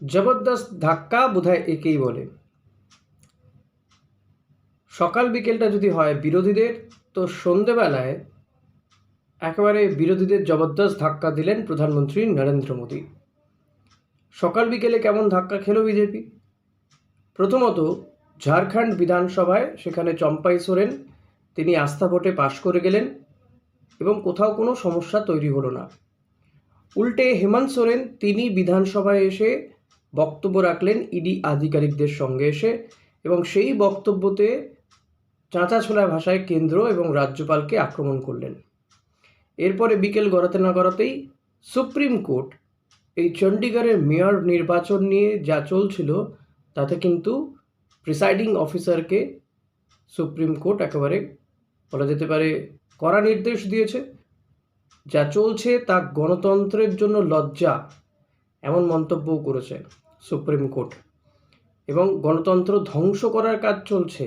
জবরদস্ত ধাক্কা বোধহয় একেই বলে। সকাল বিকেলটা যদি হয় বিরোধীদের, তো সন্ধেবেলায় একেবারে বিরোধীদের জবরদস্ত ধাক্কা দিলেন প্রধানমন্ত্রী নরেন্দ্র মোদী। সকাল বিকেলে কেমন ধাক্কা খেলো বিজেপি? প্রথমত ঝাড়খণ্ড বিধানসভায় সেখানে চম্পাই সোরেন, তিনি আস্থা ভোটে পাশ করে গেলেন এবং কোথাও কোনো সমস্যা তৈরি হলো না। উল্টে হেমন্ত সোরেন, তিনি বিধানসভায় এসে বক্তব্য রাখলেন ইডি আধিকারিকদের সঙ্গে এসে এবং সেই বক্তব্যতে চাঁচাছোলা ভাষায় কেন্দ্র এবং রাজ্যপালকে আক্রমণ করলেন। এরপরে বিকেল গড়াতে না গড়াতেই সুপ্রিম কোর্ট এই চণ্ডীগড়ের মেয়র নির্বাচন নিয়ে যা চলছিল, তাতে কিন্তু প্রিসাইডিং অফিসারকে সুপ্রিম কোর্ট একেবারে বলা যেতে পারে কড়া নির্দেশ দিয়েছে। যা চলছে তা গণতন্ত্রের জন্য লজ্জা এমন মন্তব্যও করেছে সুপ্রিম কোর্ট। এবং গণতন্ত্র ধ্বংস করার কাজ চলছে।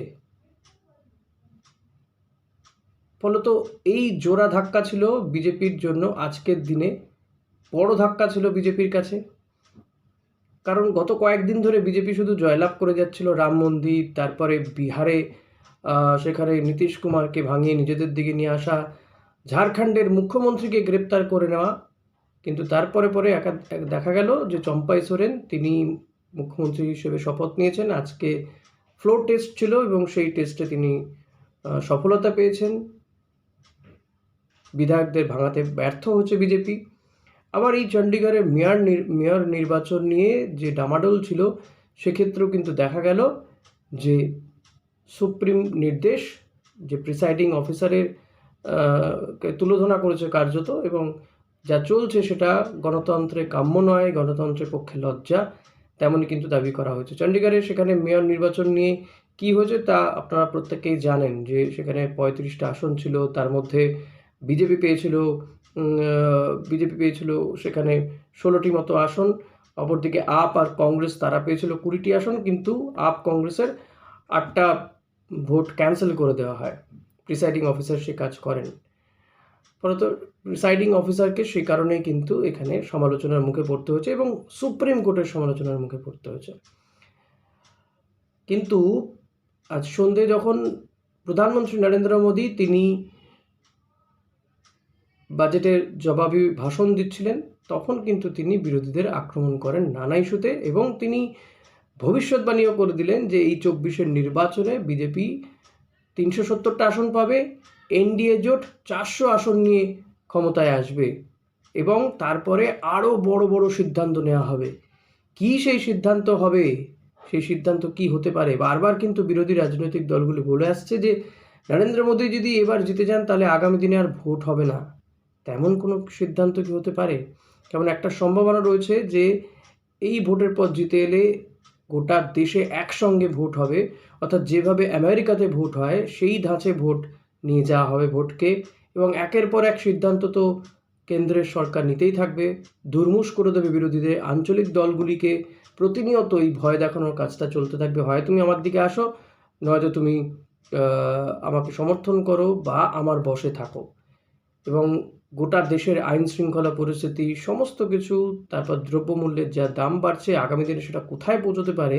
ফলত এই জোড়া ধাক্কা ছিল বিজেপির জন্য আজকের দিনে। বড় ধাক্কা ছিল বিজেপির কাছে। কারণ গত কয়েকদিন ধরে বিজেপি শুধু জয়লাভ করে যাচ্ছিল রাম মন্দির, তারপরে বিহারে সেখানে নীতিশ কুমারকে ভাঙিয়ে নিজেদের দিকে নিয়ে আসা, ঝাড়খণ্ডের মুখ্যমন্ত্রীকে গ্রেপ্তার করে নেওয়া কিন্তু তারপরে পরে একা দেখা গেল যে চম্পাই সোরেন তিনি মুখ্যমন্ত্রী হিসেবে শপথ নিয়েছেন। আজকে ফ্লোর টেস্ট ছিল এবং সেই টেস্টে তিনি সফলতা পেয়েছেন। বিধায়কদের ভাঙাতে ব্যর্থ হচ্ছে বিজেপি। আবার এই চণ্ডীগড়ের মেয়র মেয়র নির্বাচন নিয়ে যে ডামাডোল ছিল, সেক্ষেত্রেও কিন্তু দেখা গেল যে সুপ্রিম নির্দেশ, যে প্রিসাইডিং অফিসারের তুলোধনা করেছে কার্যত এবং যা চলছে সেটা গণতন্ত্রে কাম্য নয়, গণতন্ত্রের পক্ষে লজ্জা, তেমনই কিন্তু দাবি করা হয়েছে। চণ্ডীগড়ে সেখানে মেয়র নির্বাচন নিয়ে কি হয়েছে তা আপনারা প্রত্যেকেই জানেন যে সেখানে পঁয়ত্রিশটা আসন ছিল, তার মধ্যে বিজেপি পেয়েছিল বিজেপি পেয়েছিল সেখানে ষোলোটি মতো আসন, অপরদিকে আপ আর কংগ্রেস তারা পেয়েছিল কুড়িটি আসন, কিন্তু আপ কংগ্রেসের আটটা ভোট ক্যান্সেল করে দেওয়া হয়। প্রিসাইডিং অফিসার সে কাজ করেন। ফলত প্রিসাইডিং অফিসারকে সেই কারণেই কিন্তু এখানে সমালোচনার মুখে পড়তে হয়েছে এবং সুপ্রিম কোর্টের সমালোচনার মুখে পড়তে হয়েছে। কিন্তু আজ সন্ধে যখন প্রধানমন্ত্রী নরেন্দ্র মোদী তিনি বাজেটের জবাবি ভাষণ দিচ্ছিলেন, তখন কিন্তু তিনি বিরোধীদের আক্রমণ করেন নানা ইস্যুতে এবং তিনি ভবিষ্যৎবাণীও করে দিলেন যে এই চব্বিশের নির্বাচনে বিজেপি তিনশো সত্তরটা আসন পাবে, এনডিএ জোট চারশো আসন নিয়ে ক্ষমতায় আসবে এবং তারপরে আরও বড় বড় সিদ্ধান্ত নেওয়া হবে। কি সেই সিদ্ধান্ত হবে? সেই সিদ্ধান্ত কি হতে পারে? বারবার কিন্তু বিরোধী রাজনৈতিক দলগুলি বলে আসছে যে, নরেন্দ্র মোদী যদি এবার জিতে যান তাহলে আগামী দিনে আর ভোট হবে না। তেমন কোনো সিদ্ধান্ত কি হতে পারে? কেমন একটা সম্ভাবনা রয়েছে যে, এই ভোটের পর জিতে এলে গোটা দেশে একসঙ্গে ভোট হবে, অর্থাৎ যেভাবে আমেরিকাতে ভোট হয়, সেই ধাঁচে ভোট নিয়ে যাওয়া হবে ভোটকে। এবং একের পর এক সিদ্ধান্ত তো কেন্দ্রের সরকার নিতেই থাকবে। দুর্মুষ করে দেবে বিরোধীদের আঞ্চলিক দলগুলিকে। প্রতিনিয়ত এই ভয় দেখানোর কাজটা চলতে থাকবে। হয় তুমি আমার দিকে আসো, নয়তো তুমি আমাকে সমর্থন করো বা আমার বসে থাকো। এবং গোটা দেশের আইন শৃঙ্খলা পরিস্থিতি, সমস্ত কিছু, তারপর দ্রব্যমূল্যের যা দাম বাড়ছে, আগামী দিনে সেটা কোথায় পৌঁছতে পারে,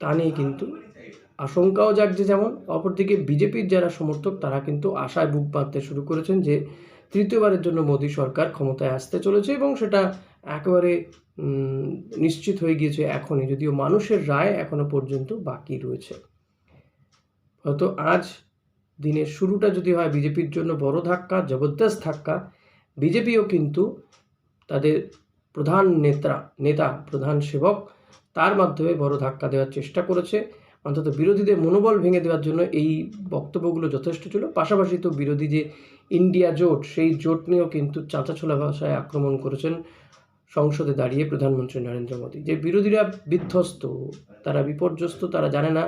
তা নিয়ে কিন্তু আশঙ্কাও জাগছে যেমন। অপরদিকে বিজেপির যারা সমর্থক, তারা কিন্তু আশায় বুক বাঁধতে শুরু করেছেন যে তৃতীয়বারের জন্য মোদী সরকার ক্ষমতায় আসতে চলেছে এবং সেটা একেবারে নিশ্চিত হয়ে গিয়েছে এখনই, যদিও মানুষের রায় এখনও পর্যন্ত বাকি রয়েছে। হয়তো আজ দিনের শুরুটা যদি হয় বিজেপির জন্য বড় ধাক্কা, জবরদস্ত ধাক্কা, বিজেপিও কিন্তু তাদের প্রধান নেতা নেতা, প্রধান সেবক, তার মাধ্যমে বড় ধাক্কা দেওয়ার চেষ্টা করেছে। অন্তত বিরোধীদের মনোবল ভেঙে দেওয়ার জন্য এই বক্তব্যগুলো যথেষ্ট ছিল। পাশাপাশি তো বিরোধী যে ইন্ডিয়া জোট, সেই জোট নিয়েও কিন্তু চাঁচাছোলা ভাষায় আক্রমণ করেছেন সংসদে দাঁড়িয়ে প্রধানমন্ত্রী নরেন্দ্র মোদী। যে বিরোধীরা বিধ্বস্ত, তারা বিপর্যস্ত, তারা জানে না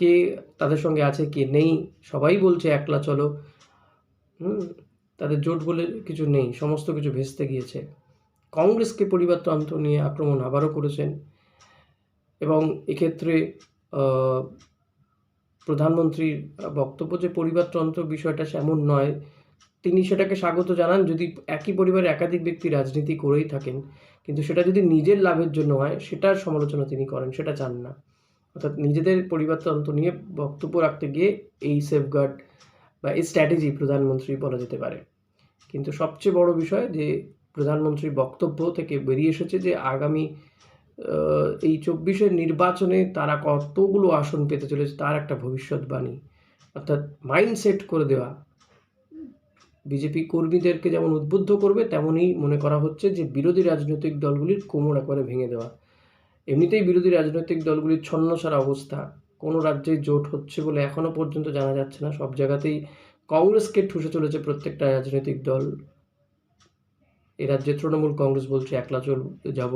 কে তাদের সঙ্গে আছে, কে নেই, সবাই বলছে একলা চলো। হুম, তাদের জোট বলে কিছু নেই, সমস্ত কিছু ভেস্তে গিয়েছে। কংগ্রেসকে পরিবারতন্ত্র নিয়ে আক্রমণ আবারও করেছেন এবং এক্ষেত্রে প্রধানমন্ত্রীর বক্তব্য যে পরিবারতন্ত্র বিষয়টা সেমন নয়, তিনি সেটাকে স্বাগত জানান যদি একই পরিবারে একাধিক ব্যক্তি রাজনীতি করেই থাকেন। কিন্তু সেটা যদি নিজের লাভের জন্য হয়, সেটার সমালোচনা তিনি করেন, সেটা চান না। অর্থাৎ নিজেদের পরিবারতন্ত্র নিয়ে বক্তব্য রাখতে গিয়ে এই সেফগার্ড বা এই স্ট্র্যাটেজি প্রধানমন্ত্রী বলা যেতে পারে। কিন্তু সবচেয়ে বড় বিষয় যে প্রধানমন্ত্রীর বক্তব্য থেকে বেরিয়ে এসেছে যে আগামী এই চব্বিশের নির্বাচনে তারা কতগুলো আসন পেতে চলেছে তার একটা ভবিষ্যৎবাণী। অর্থাৎ মাইন্ডসেট করে দেওয়া। বিজেপি কর্মীদেরকে যেমন উদ্বুদ্ধ করবে, তেমনই মনে করা হচ্ছে যে বিরোধী রাজনৈতিক দলগুলির কোমর একবারে ভেঙে দেওয়া। এমনিতেই বিরোধী রাজনৈতিক দলগুলির ছন্নসারা অবস্থা। কোনো রাজ্যে জোট হচ্ছে বলে এখনও পর্যন্ত জানা যাচ্ছে না। সব জায়গাতেই কংগ্রেসকে ঠুসে চলেছে প্রত্যেকটা রাজনৈতিক দল। এ রাজ্যে তৃণমূল কংগ্রেস বলছে, একলা চল, যাব।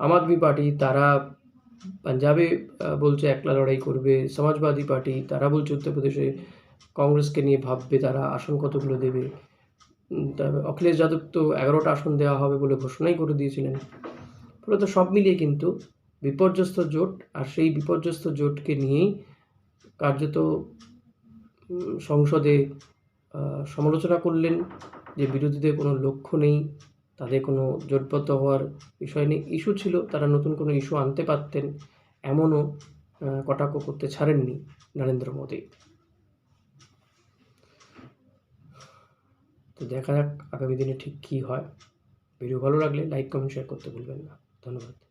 আম আদমি পার্টি, তারা পাঞ্জাবে বলছে, একলা লড়াই করবে। সমাজবাদী পার্টি, তারা বলছে উত্তরপ্রদেশে কংগ্রেসকে নিয়ে ভাববে, তারা আসন কতগুলো দেবে? অখিলেশ যাদব তো এগারোটা আসন দেওয়া হবে বলে ঘোষণাই করে দিয়েছিলেন। ফলত সব মিলিয়ে কিন্তু বিপর্যস্ত জোট আর সেই বিপর্যস্ত জোটকে নিয়েই কার্যত সংসদে সমালোচনা করলেন যে বিরোধীদের কোনো লক্ষ্য নেই, তাদের কোনো জোটবদ্ধ হওয়ার বিষয় নেই। ইস্যু ছিল, তারা নতুন কোনো ইস্যু আনতে পারতেন, এমনও কটাক্ষ করতে ছাড়েননি নরেন্দ্র মোদী। তো দেখা যাক আগামী দিনে ঠিক কী হয়। ভিডিও ভালো লাগলে লাইক, কমেন্ট শেয়ার করতে ভুলবেন না। ধন্যবাদ।